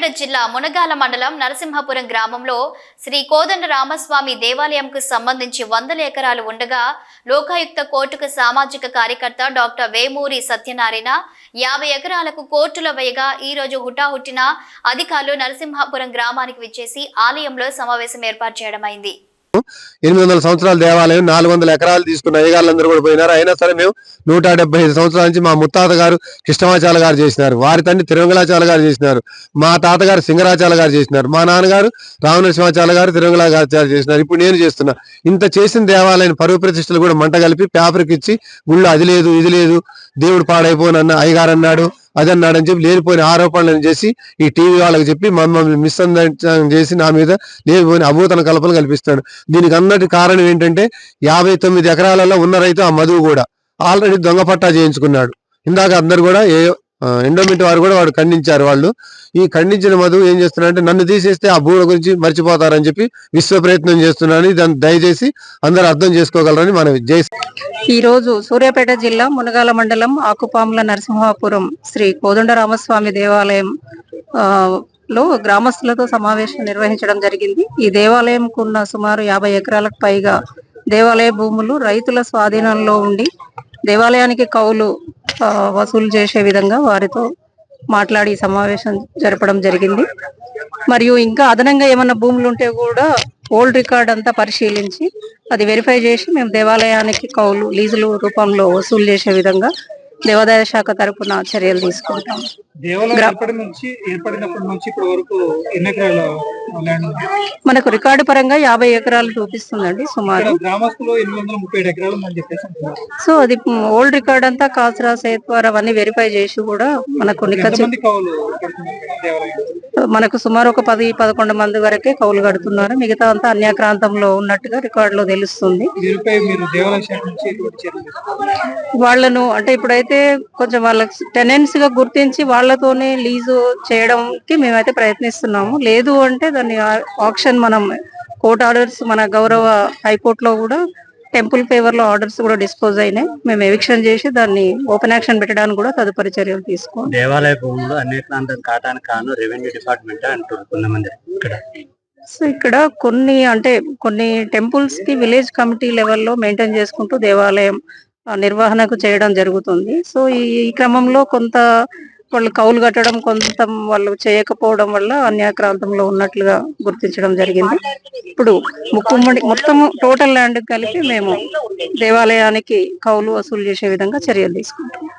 సూర్యాపేట జిల్లా మునగాల మండలం నరసింహపురం గ్రామంలో శ్రీ కోదండ రామస్వామి దేవాలయంకు సంబంధించి వందల ఎకరాలు ఉండగా లోకాయుక్త కోర్టుకు సామాజిక కార్యకర్త డాక్టర్ వేమూరి సత్యనారాయణ యాభై ఎకరాలకు కోర్టుల వేయగా ఈ రోజు హుటాహుట్టిన అధికారులు నరసింహాపురం గ్రామానికి విచ్చేసి ఆలయంలో సమావేశం ఏర్పాటు చేయడమైంది. ఎనిమిది వందల సంవత్సరాల దేవాలయం నాలుగు వందల ఎకరాలు తీసుకున్న అయ్యగాళ్ళందరూ కూడా పోయినారు. అయినా సరే మేము నూట డెబ్బై ఐదు సంవత్సరాల నుంచి మా ముత్తాత గారు కృష్ణమాచాల గారు చేసినారు. వారి తండ్రి తిరుమలాచాల గారు చేసినారు. మా తాతగారు సింగరాచాల గారు చేసినారు. మా నాన్నగారు రామనరసింహాచాల గారు తిరుమలాచార్య చేసినారు. ఇప్పుడు నేను చేస్తున్నా. ఇంత చేసిన దేవాలయం పరువు ప్రతిష్టలు కూడా మంట కలిపి పేపర్కి ఇచ్చి గుళ్ళు అది లేదు ఇది లేదు దేవుడు పాడైపోనన్న అయ్యగారు అన్నాడు. అది అన్నాడు చెప్పి లేనిపోయిన ఆరోపణలను చేసి ఈ టీవీ వాళ్ళకి చెప్పి మమ్మల్ని మిస్అండర్స్టాండింగ్ చేసి నా మీద లేనిపోయిన అభూతన కల్పన కల్పిస్తాడు. దీనికి అన్నటి కారణం ఏంటంటే యాభై తొమ్మిది ఎకరాలలో ఉన్న రైతు ఆ మధువు కూడా. ఆల్రెడీ దొంగ పట్టా చేయించుకున్నాడు. ఇందాక అందరు కూడా ఏ ఎండోమెంట్ వారు కూడా వాడు ఖండించారు వాళ్ళు. ఈ ఖండించిన మధువు ఏం చేస్తున్నారంటే నన్ను తీసేస్తే ఆ భూముల గురించి మర్చిపోతారని చెప్పి విశ్వ ప్రయత్నం చేస్తున్నాను దాన్ని దయచేసి అందరూ అర్థం చేసుకోగలరని మనం జై ఈ రోజు సూర్యాపేట జిల్లా మునగాల మండలం ఆకుపాముల నరసింహాపురం శ్రీ కోదండరామస్వామి దేవాలయం ఆ, లో గ్రామస్తులతో సమావేశం నిర్వహించడం జరిగింది. ఈ దేవాలయంకు ఉన్న సుమారు యాభై ఎకరాలకు పైగా దేవాలయ భూములు రైతుల స్వాధీనంలో ఉండి దేవాలయానికి కౌలు వసూలు చేసే విధంగా వారితో మాట్లాడి సమావేశం జరపడం జరిగింది. మరియు ఇంకా అదనంగా ఏమన్నా భూములు ఉంటే కూడా ఓల్డ్ రికార్డ్ అంతా పరిశీలించి అది వెరిఫై చేసి మేము దేవాలయానికి కౌలు లీజులు రూపంలో వసూలు చేసే విధంగా దేవాదాయ శాఖ తరపున చర్యలు తీసుకుంటాం. దేవాలయం గ్రా- ఏర్పడి నుంచి ఏర్పడినప్పటి నుంచి ఇప్పటి వరకు ఎన్ని ఎకరాల ల్యాండ్ ఉంది? మనకు రికార్డు పరంగా యాభై ఎకరాలు చూపిస్తుందండి సుమారు. ఇక్కడ గ్రామస్తులు ఎనిమిది వందల ముప్పై ఏడు ఎకరాలు ఉందని చెప్పేసి అంటున్నారు. సో అది ఓల్డ్ రికార్డ్ అంతా కాసరా సేత్వార్ అవన్నీ వెరిఫై చేసి కూడా మనకు నిఖచ్చిత ఎంతమంది కవులు కడుతున్నారు ఇక్కడ దేవాలయం మనకు సుమారు ఒక పది పదకొండు మంది వరకే కౌలు కడుతున్నారు. మిగతా అంతా అన్యాక్రాంతంలో ఉన్నట్టుగా రికార్డులో తెలుస్తుంది. దీనిపై మీరు దేవాలయ శాఖ నుంచి ఎటువంటి చర్యలు తీసుకుంటారు వాళ్ళను అంటే ఇప్పుడైతే కొంచెం వాళ్ళకి టెనెన్స్గా గుర్తించి వాళ్ళతోనే లీజు చేయడానికి మేమైతే ప్రయత్నిస్తున్నాము. లేదు అంటే దాన్ని ఆప్షన్ మనం కోర్ట్ ఆర్డర్స్ మన గౌరవ హైకోర్టులో కూడా టెంపుల్ ఫేవర్లో ఆర్డర్స్ కూడా డిస్పోజ్ అయినాయి. మేము ఎవిక్షన్ చేసి దాన్ని ఓపెన్ యాక్షన్ పెట్టడానికి కూడా తదుపరి చర్యలు తీసుకోవాలి. దేవాలయ భూములు కాటానికి కాను రెవెన్యూ డిపార్ట్మెంట్ అంటారు కొంతమంది ఇక్కడ. సో ఇక్కడ కొన్ని అంటే కొన్ని టెంపుల్స్కి విలేజ్ కమిటీ లెవెల్లో మెయింటైన్ చేసుకుంటూ దేవాలయం నిర్వహణకు చేయడం జరుగుతుంది. సో ఈ క్రమంలో కొంత వాళ్ళు కౌలు కట్టడం కొంత వాళ్ళు చేయకపోవడం వల్ల అన్యాక్రాంతంలో ఉన్నట్లుగా గుర్తించడం జరిగింది. ఇప్పుడు ముక్కుమ్మడి మొత్తం టోటల్ ల్యాండ్ కలిపి మేము దేవాలయానికి కౌలు వసూలు చేసే విధంగా చర్యలు తీసుకుంటాం.